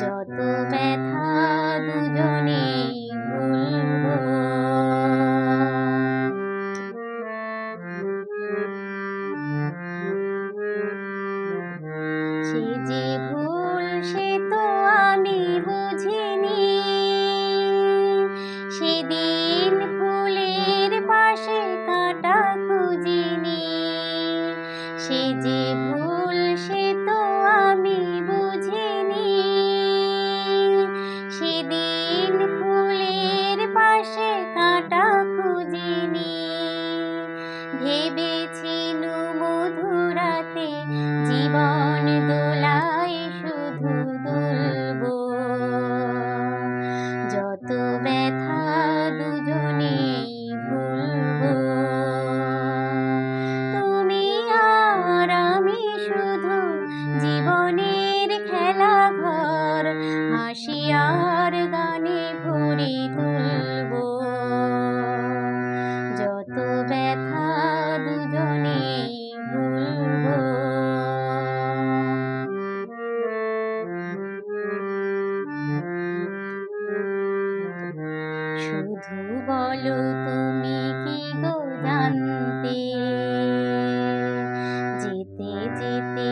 যত ব্যথা দুজনে সে যে সে তো আমি বুঝিনি। সেদিন ফুলের পাশে কাটা খুঁজিনি। সে যে ভুল ভেবেছিনু মধুরাতে জীবন বলো তুমি কি গো জানতে? যেতে যেতে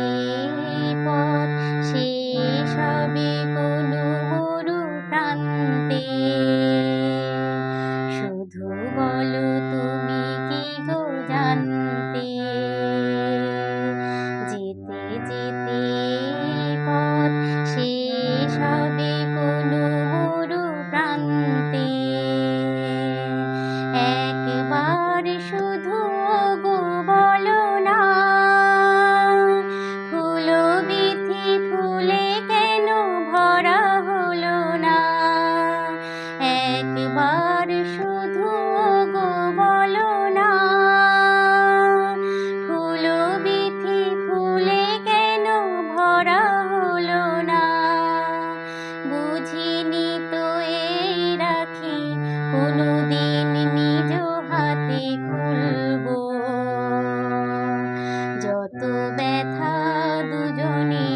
পথ শেষ হবে কোনো মরু প্রান্তে। শুধু বলো তুমি কি গো জানতে? যেতে যেতে কোনোদিন নিজ হাতে খুলব। যত ব্যথা দুজনেই